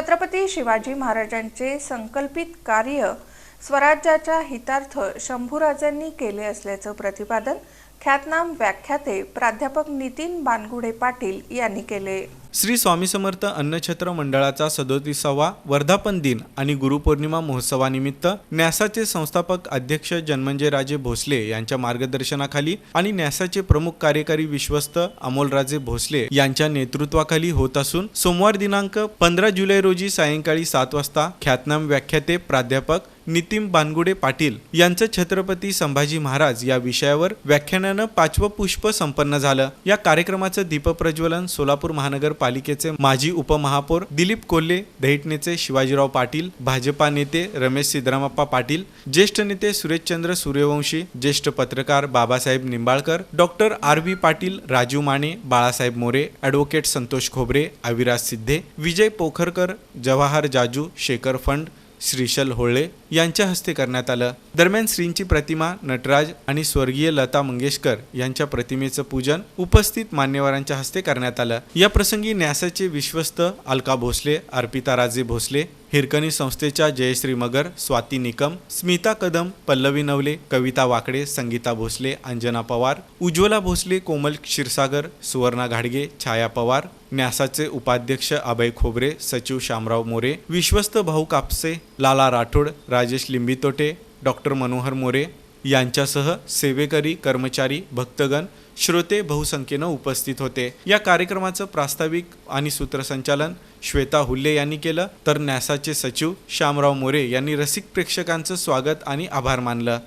छत्रपती शिवाजी महाराजांचे संकल्पित कार्य स्वराज्याच्या हितार्थ शंभूराजांनी केले असल्याचं प्रतिपादन ख्यातनाम व्याख्याते प्राध्यापक नितीन बानगुडे पाटील यांनी केले. श्री स्वामी समर्थ अन्नछत्र मंडळाचा सदोतीसावा वर्धापन दिन आणि गुरुपौर्णिमा महोत्सवानिमित्त न्यासाचे संस्थापक अध्यक्ष जन्मंजय राजे भोसले यांच्या मार्गदर्शनाखाली आणि न्यासाचे प्रमुख कार्यकारी विश्वस्त अमोलराजे भोसले यांच्या नेतृत्वाखाली होत असून सोमवार दिनांक पंधरा जुलै रोजी सायंकाळी सात वाजता ख्यातनाम व्याख्याते प्राध्यापक नितीन बानगुडे पाटील यांचं छत्रपती संभाजी महाराज या विषयावर व्याख्यानानं पाचवं पुष्प संपन्न झालं. या कार्यक्रमाचं दीपप्रज्वलन सोलापूर महानगरपालिकेचे माजी उपमहापौर दिलीप कोल्हे दहिटनेचे शिवाजीराव पाटील भाजपा नेते रमेश सिद्धरामप्पा पाटील ज्येष्ठ नेते सुरेशचंद्र सूर्यवंशी ज्येष्ठ पत्रकार Babasaheb Nimbalkar doctor R V Patil Raju Mane Balasaheb More advocate Santosh Khobre Aviraj Siddhe Vijay Pokharkar Jawahar Jaju Shekhar Phand Shrishal Hole यांच्या हस्ते करण्यात आलं. दरम्यान श्रींची प्रतिमा नटराज आणि स्वर्गीय लता मंगेशकर यांच्या प्रतिमेचं पूजन उपस्थित मान्यवरांच्या हस्ते करण्यात आलं. या प्रसंगी न्यासाचे विश्वस्त अलका भोसले अर्पिता राजे भोसले हिरकणी संस्थेच्या जयश्री मगर स्वाती निकम स्मिता कदम पल्लवी नवले कविता वाकडे संगीता भोसले अंजना पवार उज्ज्वला भोसले कोमल क्षीरसागर सुवर्णा घाडगे छाया पवार न्यासाचे उपाध्यक्ष अभय खोबरे सचिव शामराव मोरे विश्वस्त भाऊ कापसे लाला राठोड राजेश लिंबितोटे डॉक्टर मनोहर मोरे यांच्यासह सेवेकरी कर्मचारी भक्तगण श्रोते बहुसंख्येनं उपस्थित होते. या कार्यक्रमाचं प्रास्ताविक आणि सूत्रसंचालन श्वेता हुल्ले यांनी केलं. तर न्यासाचे सचिव श्यामराव मोरे यांनी रसिक प्रेक्षकांचं स्वागत आणि आभार मानलं.